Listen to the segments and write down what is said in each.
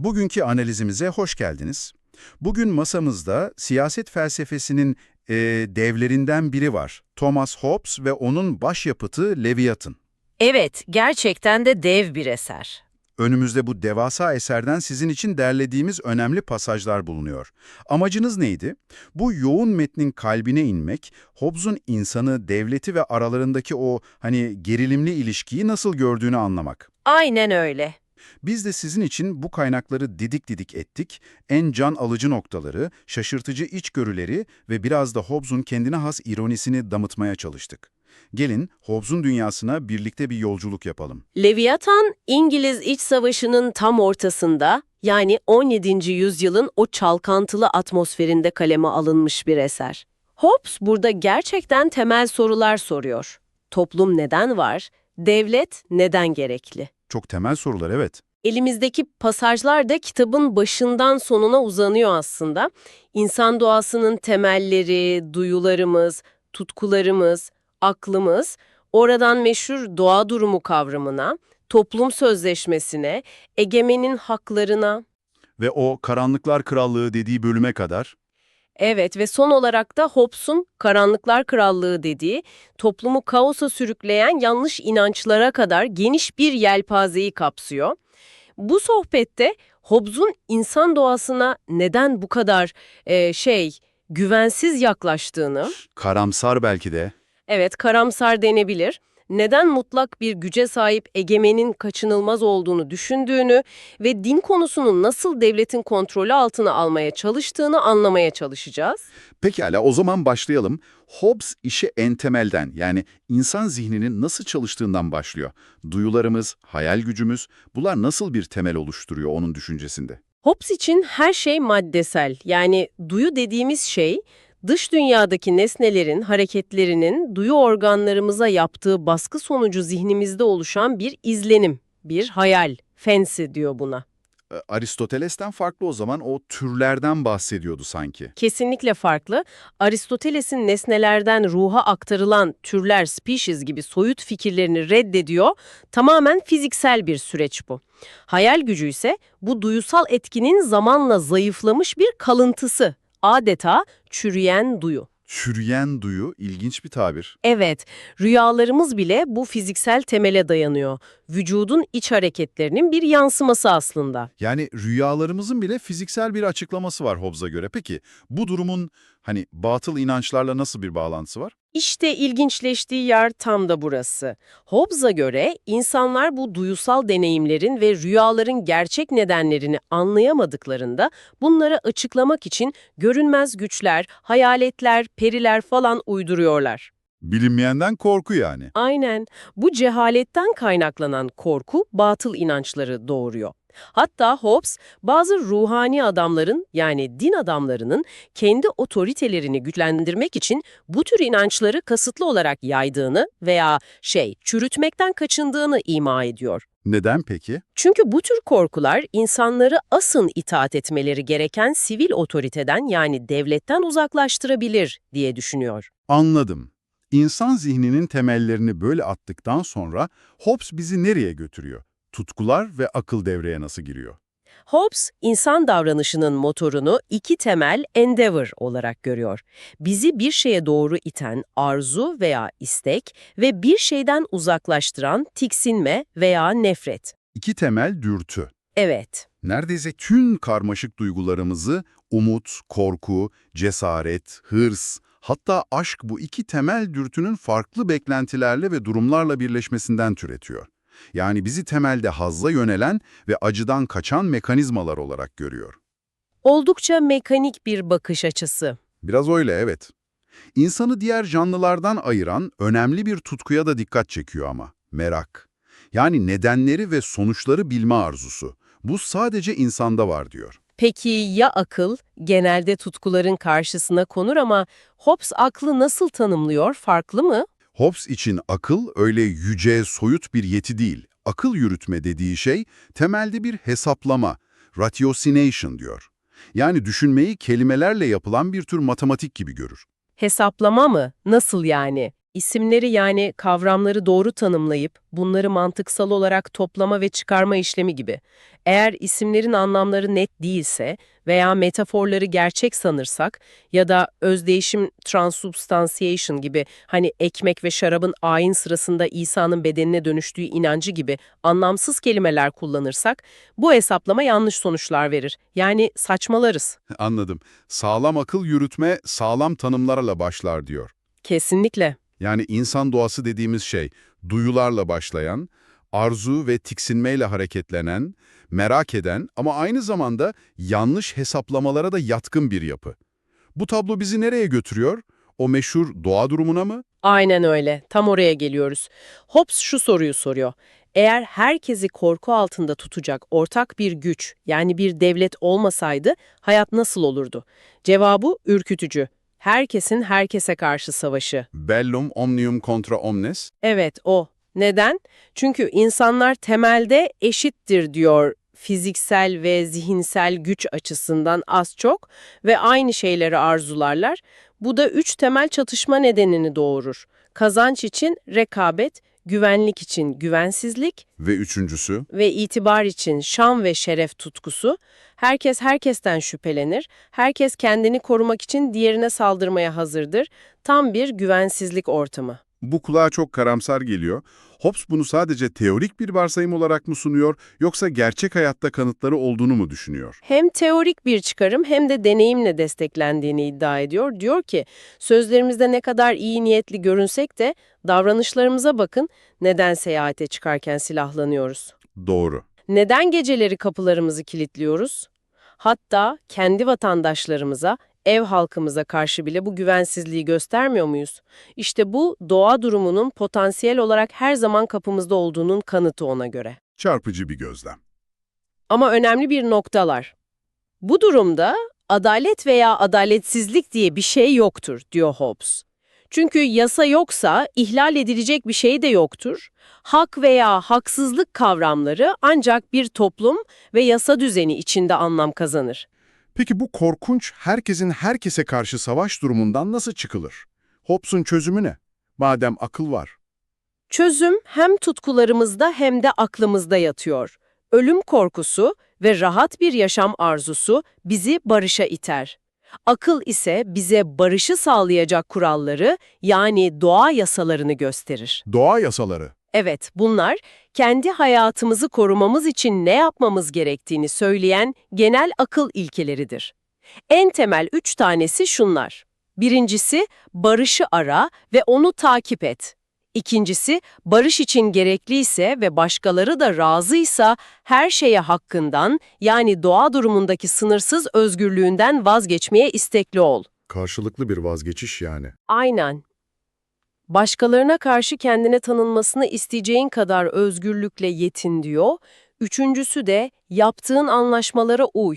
Bugünkü analizimize hoş geldiniz. Bugün masamızda siyaset felsefesinin e, devlerinden biri var. Thomas Hobbes ve onun başyapıtı Leviathan. Evet, gerçekten de dev bir eser. Önümüzde bu devasa eserden sizin için derlediğimiz önemli pasajlar bulunuyor. Amacınız neydi? Bu yoğun metnin kalbine inmek, Hobbes'un insanı, devleti ve aralarındaki o hani gerilimli ilişkiyi nasıl gördüğünü anlamak. Aynen öyle. Biz de sizin için bu kaynakları didik didik ettik, en can alıcı noktaları, şaşırtıcı içgörüleri ve biraz da Hobbes'un kendine has ironisini damıtmaya çalıştık. Gelin Hobbes'un dünyasına birlikte bir yolculuk yapalım. Leviathan, İngiliz İç Savaşı'nın tam ortasında, yani 17. yüzyılın o çalkantılı atmosferinde kaleme alınmış bir eser. Hobbes burada gerçekten temel sorular soruyor. Toplum neden var? Devlet neden gerekli? Çok temel sorular evet. Elimizdeki pasajlar da kitabın başından sonuna uzanıyor aslında. İnsan doğasının temelleri, duyularımız, tutkularımız, aklımız, oradan meşhur doğa durumu kavramına, toplum sözleşmesine, egemenin haklarına, Ve o Karanlıklar Krallığı dediği bölüme kadar Evet ve son olarak da Hobbes'un Karanlıklar Krallığı dediği toplumu kaosa sürükleyen yanlış inançlara kadar geniş bir yelpazeyi kapsıyor. Bu sohbette Hobbes'un insan doğasına neden bu kadar e, şey güvensiz yaklaştığını, karamsar belki de. evet karamsar denebilir, neden mutlak bir güce sahip egemenin kaçınılmaz olduğunu düşündüğünü ve din konusunun nasıl devletin kontrolü altına almaya çalıştığını anlamaya çalışacağız. Pekala o zaman başlayalım. Hobbes işe en temelden yani insan zihninin nasıl çalıştığından başlıyor. Duyularımız, hayal gücümüz bunlar nasıl bir temel oluşturuyor onun düşüncesinde? Hobbes için her şey maddesel. Yani duyu dediğimiz şey dış dünyadaki nesnelerin hareketlerinin duyu organlarımıza yaptığı baskı sonucu zihnimizde oluşan bir izlenim, bir hayal. Fancy diyor buna. E, Aristoteles'ten farklı o zaman o türlerden bahsediyordu sanki. Kesinlikle farklı. Aristoteles'in nesnelerden ruha aktarılan türler, species gibi soyut fikirlerini reddediyor. Tamamen fiziksel bir süreç bu. Hayal gücü ise bu duyusal etkinin zamanla zayıflamış bir kalıntısı. Adeta çürüyen duyu. Çürüyen duyu ilginç bir tabir. Evet, rüyalarımız bile bu fiziksel temele dayanıyor. Vücudun iç hareketlerinin bir yansıması aslında. Yani rüyalarımızın bile fiziksel bir açıklaması var Hobbes'a göre. Peki bu durumun hani batıl inançlarla nasıl bir bağlantısı var? İşte ilginçleştiği yer tam da burası. Hobbes'a göre insanlar bu duyusal deneyimlerin ve rüyaların gerçek nedenlerini anlayamadıklarında bunları açıklamak için görünmez güçler, hayaletler, periler falan uyduruyorlar. Bilinmeyenden korku yani. Aynen. Bu cehaletten kaynaklanan korku batıl inançları doğuruyor. Hatta Hobbes bazı ruhani adamların yani din adamlarının kendi otoritelerini güçlendirmek için bu tür inançları kasıtlı olarak yaydığını veya şey çürütmekten kaçındığını ima ediyor. Neden peki? Çünkü bu tür korkular insanları asın itaat etmeleri gereken sivil otoriteden yani devletten uzaklaştırabilir diye düşünüyor. Anladım. İnsan zihninin temellerini böyle attıktan sonra Hobbes bizi nereye götürüyor? Tutkular ve akıl devreye nasıl giriyor? Hobbes, insan davranışının motorunu iki temel endeavor olarak görüyor. Bizi bir şeye doğru iten arzu veya istek ve bir şeyden uzaklaştıran tiksinme veya nefret. İki temel dürtü. Evet, Neredeyse tüm karmaşık duygularımızı umut, korku, cesaret, hırs, hatta aşk bu iki temel dürtünün farklı beklentilerle ve durumlarla birleşmesinden türetiyor. Yani bizi temelde hazza yönelen ve acıdan kaçan mekanizmalar olarak görüyor. oldukça mekanik bir bakış açısı. Biraz öyle evet. İnsanı diğer canlılardan ayıran önemli bir tutkuya da dikkat çekiyor ama, merak. Yani nedenleri ve sonuçları bilme arzusu. Bu sadece insanda var diyor. Peki ya akıl? Genelde tutkuların karşısına konur ama Hobbes aklı nasıl tanımlıyor, farklı mı? Hobbes için akıl öyle yüce, soyut bir yeti değil. Akıl yürütme dediği şey temelde bir hesaplama, ratiocination diyor. Yani düşünmeyi kelimelerle yapılan bir tür matematik gibi görür. Hesaplama mı? Nasıl yani? İsimleri yani kavramları doğru tanımlayıp bunları mantıksal olarak toplama ve çıkarma işlemi gibi. Eğer isimlerin anlamları net değilse veya metaforları gerçek sanırsak ya da özdeğişim transubstantiation gibi hani ekmek ve şarabın ayin sırasında İsa'nın bedenine dönüştüğü inancı gibi anlamsız kelimeler kullanırsak bu hesaplama yanlış sonuçlar verir. Yani saçmalarız. Anladım. Sağlam akıl yürütme sağlam tanımlarla başlar diyor. Kesinlikle. Yani insan doğası dediğimiz şey, duyularla başlayan, arzu ve tiksinmeyle hareketlenen, merak eden ama aynı zamanda yanlış hesaplamalara da yatkın bir yapı. Bu tablo bizi nereye götürüyor? O meşhur doğa durumuna mı? Aynen öyle. Tam oraya geliyoruz. Hobbes şu soruyu soruyor. Eğer herkesi korku altında tutacak ortak bir güç, yani bir devlet olmasaydı hayat nasıl olurdu? Cevabı ürkütücü. Herkesin herkese karşı savaşı. Bellum omnium contra omnes. Evet, o. Neden? Çünkü insanlar temelde eşittir diyor fiziksel ve zihinsel güç açısından az çok ve aynı şeyleri arzularlar. Bu da üç temel çatışma nedenini doğurur. Kazanç için rekabet, güvenlik için güvensizlik Ve üçüncüsü, ve itibar için şan ve şeref tutkusu. Herkes herkesten şüphelenir. Herkes kendini korumak için diğerine saldırmaya hazırdır. Tam bir güvensizlik ortamı. bu kulağa çok karamsar geliyor. Hobbes bunu sadece teorik bir varsayım olarak mı sunuyor, yoksa gerçek hayatta kanıtları olduğunu mu düşünüyor? Hem teorik bir çıkarım hem de deneyimle desteklendiğini iddia ediyor. Diyor ki, sözlerimizde ne kadar iyi niyetli görünsek de davranışlarımıza bakın, neden seyahate çıkarken silahlanıyoruz? Doğru. Neden geceleri kapılarımızı kilitliyoruz? Hatta kendi vatandaşlarımıza, ev halkımıza karşı bile bu güvensizliği göstermiyor muyuz? İşte bu doğa durumunun potansiyel olarak her zaman kapımızda olduğunun kanıtı ona göre. Çarpıcı bir gözlem. Ama önemli bir noktalar. Bu durumda adalet veya adaletsizlik diye bir şey yoktur, diyor Hobbes. Çünkü yasa yoksa ihlal edilecek bir şey de yoktur. Hak veya haksızlık kavramları ancak bir toplum ve yasa düzeni içinde anlam kazanır. Peki bu korkunç herkesin herkese karşı savaş durumundan nasıl çıkılır? Hobbes'un çözümü ne? Madem akıl var. Çözüm hem tutkularımızda hem de aklımızda yatıyor. Ölüm korkusu ve rahat bir yaşam arzusu bizi barışa iter. Akıl ise bize barışı sağlayacak kuralları yani doğa yasalarını gösterir. Doğa yasaları. Evet, bunlar kendi hayatımızı korumamız için ne yapmamız gerektiğini söyleyen genel akıl ilkeleridir. En temel üç tanesi şunlar. Birincisi, barışı ara ve onu takip et. İkincisi, barış için gerekliyse ve başkaları da razıysa her şeye hakkından yani doğa durumundaki sınırsız özgürlüğünden vazgeçmeye istekli ol. Karşılıklı bir vazgeçiş yani. Aynen. Başkalarına karşı kendine tanınmasını isteyeceğin kadar özgürlükle yetin diyor. Üçüncüsü de yaptığın anlaşmalara uy.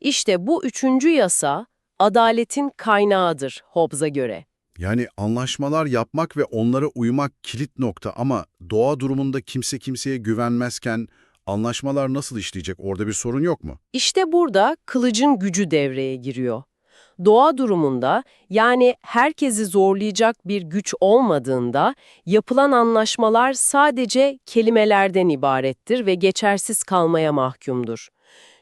İşte bu üçüncü yasa adaletin kaynağıdır Hobbes'a göre. Yani anlaşmalar yapmak ve onlara uymak kilit nokta ama doğa durumunda kimse kimseye güvenmezken anlaşmalar nasıl işleyecek? Orada bir sorun yok mu? İşte burada kılıcın gücü devreye giriyor. Doğa durumunda yani herkesi zorlayacak bir güç olmadığında yapılan anlaşmalar sadece kelimelerden ibarettir ve geçersiz kalmaya mahkumdur.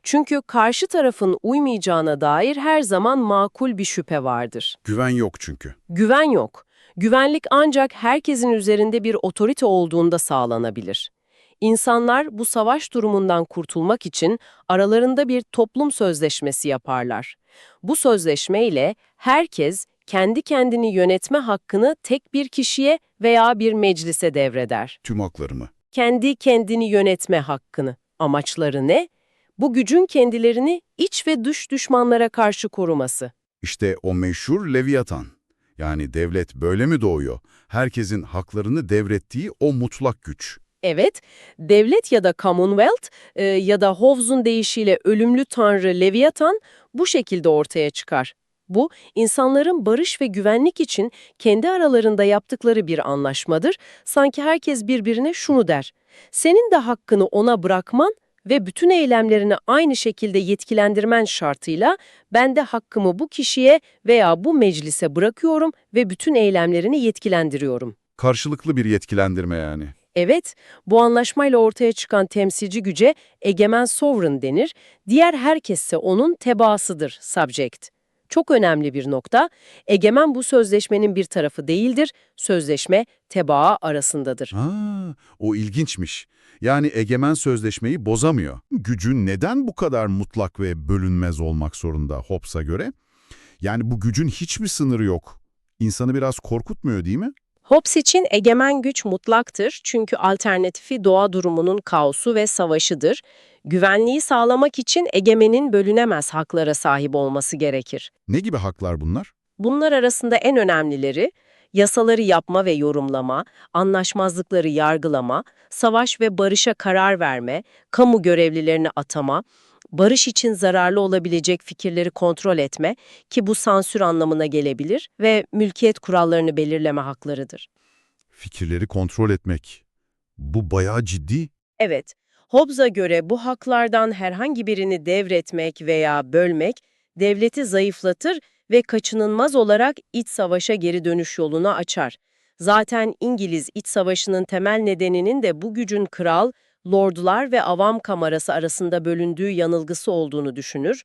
Çünkü karşı tarafın uymayacağına dair her zaman makul bir şüphe vardır. Güven yok çünkü. Güven yok. Güvenlik ancak herkesin üzerinde bir otorite olduğunda sağlanabilir. İnsanlar bu savaş durumundan kurtulmak için aralarında bir toplum sözleşmesi yaparlar. Bu sözleşme ile herkes kendi kendini yönetme hakkını tek bir kişiye veya bir meclise devreder. Tüm haklarımı. Kendi kendini yönetme hakkını. Amaçları ne? Bu gücün kendilerini iç ve dış düşmanlara karşı koruması. İşte o meşhur Leviathan. Yani devlet böyle mi doğuyor? Herkesin haklarını devrettiği o mutlak güç. Evet, devlet ya da Commonwealth e, ya da Hobbes'un deyişiyle ölümlü tanrı Leviathan bu şekilde ortaya çıkar. Bu, insanların barış ve güvenlik için kendi aralarında yaptıkları bir anlaşmadır. Sanki herkes birbirine şunu der, senin de hakkını ona bırakman ve bütün eylemlerini aynı şekilde yetkilendirmen şartıyla ben de hakkımı bu kişiye veya bu meclise bırakıyorum ve bütün eylemlerini yetkilendiriyorum. Karşılıklı bir yetkilendirme yani. Evet, bu anlaşmayla ortaya çıkan temsilci güce egemen sovereign denir, diğer herkesse onun tebaasıdır subject. Çok önemli bir nokta, egemen bu sözleşmenin bir tarafı değildir, sözleşme tebaa arasındadır. Ha, o ilginçmiş. Yani egemen sözleşmeyi bozamıyor. Gücün neden bu kadar mutlak ve bölünmez olmak zorunda Hobbes'a göre? Yani bu gücün hiçbir sınırı yok. İnsanı biraz korkutmuyor değil mi? Hobbes için egemen güç mutlaktır çünkü alternatifi doğa durumunun kaosu ve savaşıdır. Güvenliği sağlamak için egemenin bölünemez haklara sahip olması gerekir. Ne gibi haklar bunlar? Bunlar arasında en önemlileri yasaları yapma ve yorumlama, anlaşmazlıkları yargılama, savaş ve barışa karar verme, kamu görevlilerini atama, barış için zararlı olabilecek fikirleri kontrol etme ki bu sansür anlamına gelebilir ve mülkiyet kurallarını belirleme haklarıdır. Fikirleri kontrol etmek. Bu bayağı ciddi. Evet, Hobbes'a göre bu haklardan herhangi birini devretmek veya bölmek devleti zayıflatır ve kaçınılmaz olarak iç savaşa geri dönüş yolunu açar. Zaten İngiliz iç savaşının temel nedeninin de bu gücün kral, lordlar ve avam kamerası arasında bölündüğü yanılgısı olduğunu düşünür.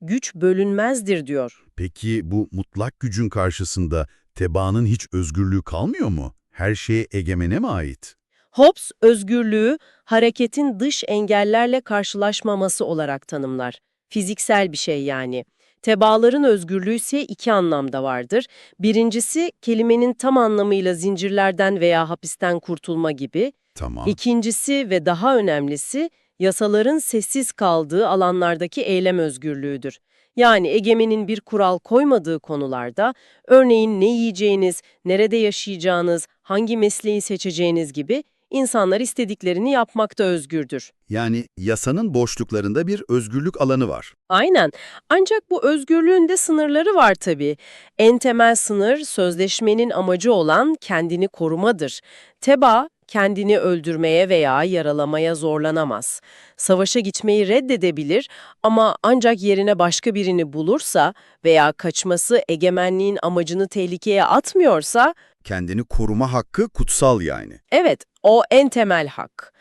Güç bölünmezdir diyor. Peki bu mutlak gücün karşısında tebaanın hiç özgürlüğü kalmıyor mu? Her şeye egemene mi ait? Hobbes, özgürlüğü hareketin dış engellerle karşılaşmaması olarak tanımlar. Fiziksel bir şey yani. Tebaaların özgürlüğü ise iki anlamda vardır. Birincisi, kelimenin tam anlamıyla zincirlerden veya hapisten kurtulma gibi. Tamam. İkincisi ve daha önemlisi, yasaların sessiz kaldığı alanlardaki eylem özgürlüğüdür. Yani egemenin bir kural koymadığı konularda, örneğin ne yiyeceğiniz, nerede yaşayacağınız, hangi mesleği seçeceğiniz gibi insanlar istediklerini yapmakta özgürdür. Yani yasanın boşluklarında bir özgürlük alanı var. Aynen. Ancak bu özgürlüğün de sınırları var tabii. En temel sınır sözleşmenin amacı olan kendini korumadır. Teba kendini öldürmeye veya yaralamaya zorlanamaz. Savaşa gitmeyi reddedebilir ama ancak yerine başka birini bulursa veya kaçması egemenliğin amacını tehlikeye atmıyorsa Kendini koruma hakkı kutsal yani. Evet, o en temel hak.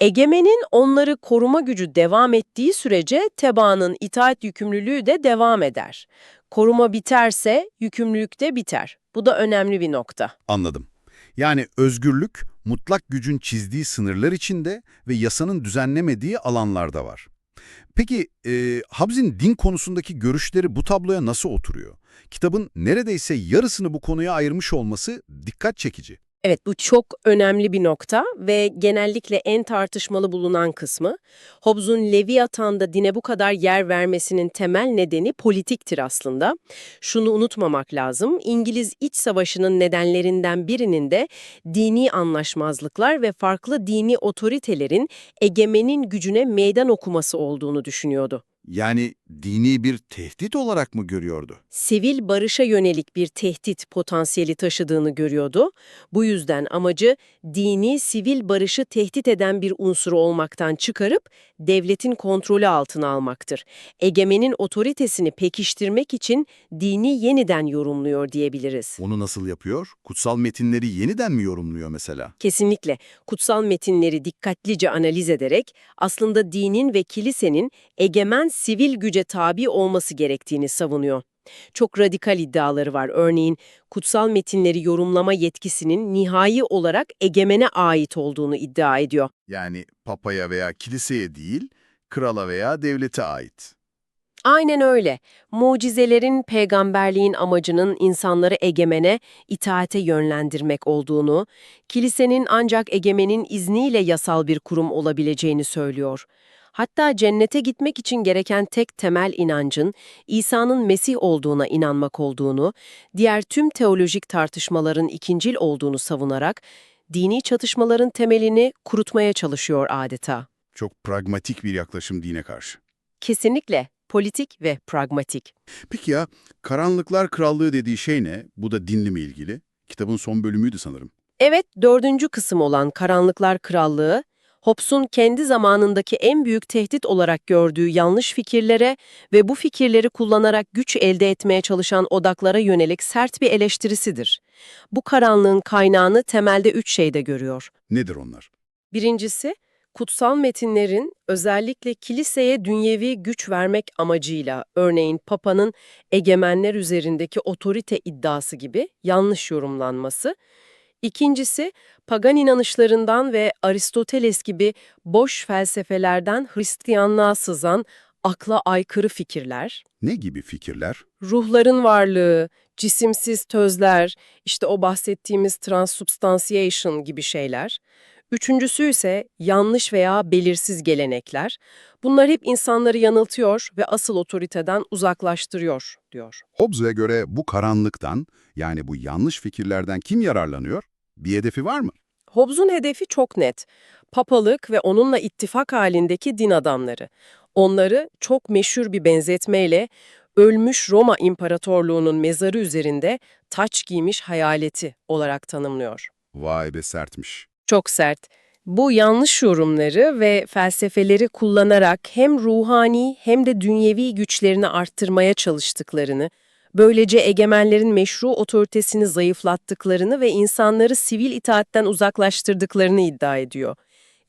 Egemenin onları koruma gücü devam ettiği sürece tebaanın itaat yükümlülüğü de devam eder. Koruma biterse yükümlülük de biter. Bu da önemli bir nokta. Anladım. Yani özgürlük mutlak gücün çizdiği sınırlar içinde ve yasanın düzenlemediği alanlarda var. Peki e, Hobbes'in din konusundaki görüşleri bu tabloya nasıl oturuyor? Kitabın neredeyse yarısını bu konuya ayırmış olması dikkat çekici. Evet bu çok önemli bir nokta ve genellikle en tartışmalı bulunan kısmı. Hobbes'un Leviathan'da dine bu kadar yer vermesinin temel nedeni politiktir aslında. Şunu unutmamak lazım, İngiliz İç Savaşı'nın nedenlerinden birinin de dini anlaşmazlıklar ve farklı dini otoritelerin egemenin gücüne meydan okuması olduğunu düşünüyordu. Yani dini bir tehdit olarak mı görüyordu? sivil barışa yönelik bir tehdit potansiyeli taşıdığını görüyordu. Bu yüzden amacı dini sivil barışı tehdit eden bir unsur olmaktan çıkarıp devletin kontrolü altına almaktır. Egemenin otoritesini pekiştirmek için dini yeniden yorumluyor diyebiliriz. Onu nasıl yapıyor? Kutsal metinleri yeniden mi yorumluyor mesela? Kesinlikle kutsal metinleri dikkatlice analiz ederek aslında dinin ve kilisenin egemen sivil güce tabi olması gerektiğini savunuyor. Çok radikal iddiaları var. Örneğin kutsal metinleri yorumlama yetkisinin nihai olarak egemene ait olduğunu iddia ediyor. Yani papaya veya kiliseye değil, krala veya devlete ait. Aynen öyle. Mucizelerin peygamberliğin amacının insanları egemene, itaate yönlendirmek olduğunu, kilisenin ancak egemenin izniyle yasal bir kurum olabileceğini söylüyor. Hatta cennete gitmek için gereken tek temel inancın İsa'nın Mesih olduğuna inanmak olduğunu, diğer tüm teolojik tartışmaların ikincil olduğunu savunarak dini çatışmaların temelini kurutmaya çalışıyor adeta. Çok pragmatik bir yaklaşım dine karşı. Kesinlikle politik ve pragmatik. Peki ya Karanlıklar Krallığı dediği şey ne? Bu da dinle mi ilgili? Kitabın son bölümüydü sanırım. Evet, dördüncü kısım olan Karanlıklar Krallığı, Hobbes'un kendi zamanındaki en büyük tehdit olarak gördüğü yanlış fikirlere ve bu fikirleri kullanarak güç elde etmeye çalışan odaklara yönelik sert bir eleştirisidir. Bu karanlığın kaynağını temelde üç şeyde görüyor. Nedir onlar? Birincisi, kutsal metinlerin özellikle kiliseye dünyevi güç vermek amacıyla, örneğin Papa'nın egemenler üzerindeki otorite iddiası gibi yanlış yorumlanması. İkincisi, pagan inanışlarından ve Aristoteles gibi boş felsefelerden Hristiyanlığa sızan akla aykırı fikirler. Ne gibi fikirler? Ruhların varlığı, cisimsiz tözler, işte o bahsettiğimiz transubstantiation gibi şeyler. Üçüncüsü ise yanlış veya belirsiz gelenekler. Bunlar hep insanları yanıltıyor ve asıl otoriteden uzaklaştırıyor, diyor. Hobbes'e göre bu karanlıktan, yani bu yanlış fikirlerden kim yararlanıyor? Bir hedefi var mı? Hobbes'un hedefi çok net. Papalık ve onunla ittifak halindeki din adamları. Onları çok meşhur bir benzetmeyle ölmüş Roma İmparatorluğu'nun mezarı üzerinde taç giymiş hayaleti olarak tanımlıyor. Vay be sertmiş. Çok sert. Bu yanlış yorumları ve felsefeleri kullanarak hem ruhani hem de dünyevi güçlerini arttırmaya çalıştıklarını, böylece egemenlerin meşru otoritesini zayıflattıklarını ve insanları sivil itaatten uzaklaştırdıklarını iddia ediyor.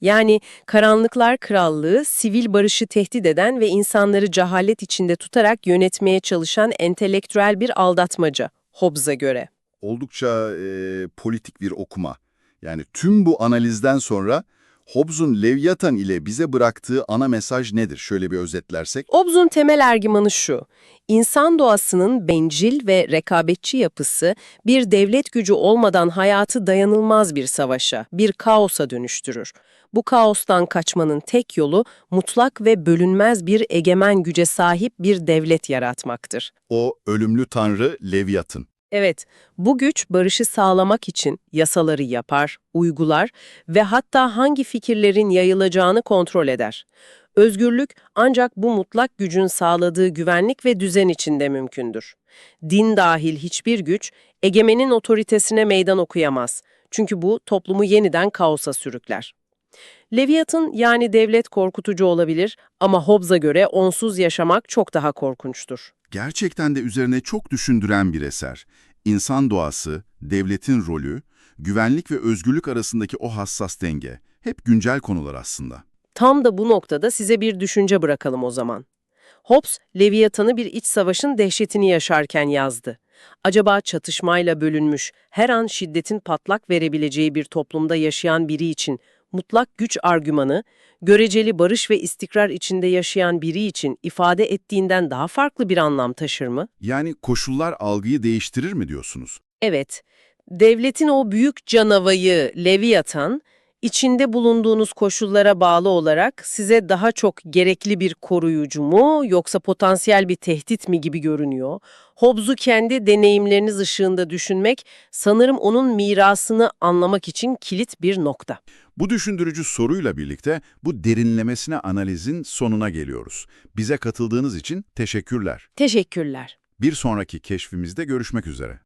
Yani Karanlıklar Krallığı, sivil barışı tehdit eden ve insanları cehalet içinde tutarak yönetmeye çalışan entelektüel bir aldatmaca, Hobbes'a göre. Oldukça e, politik bir okuma. Yani tüm bu analizden sonra Hobbes'un Leviathan ile bize bıraktığı ana mesaj nedir? Şöyle bir özetlersek. Hobbes'un temel argümanı şu, insan doğasının bencil ve rekabetçi yapısı bir devlet gücü olmadan hayatı dayanılmaz bir savaşa, bir kaosa dönüştürür. Bu kaostan kaçmanın tek yolu mutlak ve bölünmez bir egemen güce sahip bir devlet yaratmaktır. O ölümlü tanrı Leviathan. Evet, bu güç barışı sağlamak için yasaları yapar, uygular ve hatta hangi fikirlerin yayılacağını kontrol eder. Özgürlük ancak bu mutlak gücün sağladığı güvenlik ve düzen içinde mümkündür. Din dahil hiçbir güç egemenin otoritesine meydan okuyamaz. Çünkü bu toplumu yeniden kaosa sürükler. Leviathan yani devlet korkutucu olabilir ama Hobbes'a göre onsuz yaşamak çok daha korkunçtur. Gerçekten de üzerine çok düşündüren bir eser. İnsan doğası, devletin rolü, güvenlik ve özgürlük arasındaki o hassas denge. Hep güncel konular aslında. Tam da bu noktada size bir düşünce bırakalım o zaman. Hobbes, Leviathan'ı bir iç savaşın dehşetini yaşarken yazdı. Acaba çatışmayla bölünmüş, her an şiddetin patlak verebileceği bir toplumda yaşayan biri için mutlak güç argümanı, göreceli barış ve istikrar içinde yaşayan biri için ifade ettiğinden daha farklı bir anlam taşır mı? Yani koşullar algıyı değiştirir mi diyorsunuz? Evet, devletin o büyük canavayı Leviathan, içinde bulunduğunuz koşullara bağlı olarak size daha çok gerekli bir koruyucu mu yoksa potansiyel bir tehdit mi gibi görünüyor. Hobbes'u kendi deneyimleriniz ışığında düşünmek sanırım onun mirasını anlamak için kilit bir nokta. Bu düşündürücü soruyla birlikte bu derinlemesine analizin sonuna geliyoruz. Bize katıldığınız için teşekkürler. Teşekkürler. Bir sonraki keşfimizde görüşmek üzere.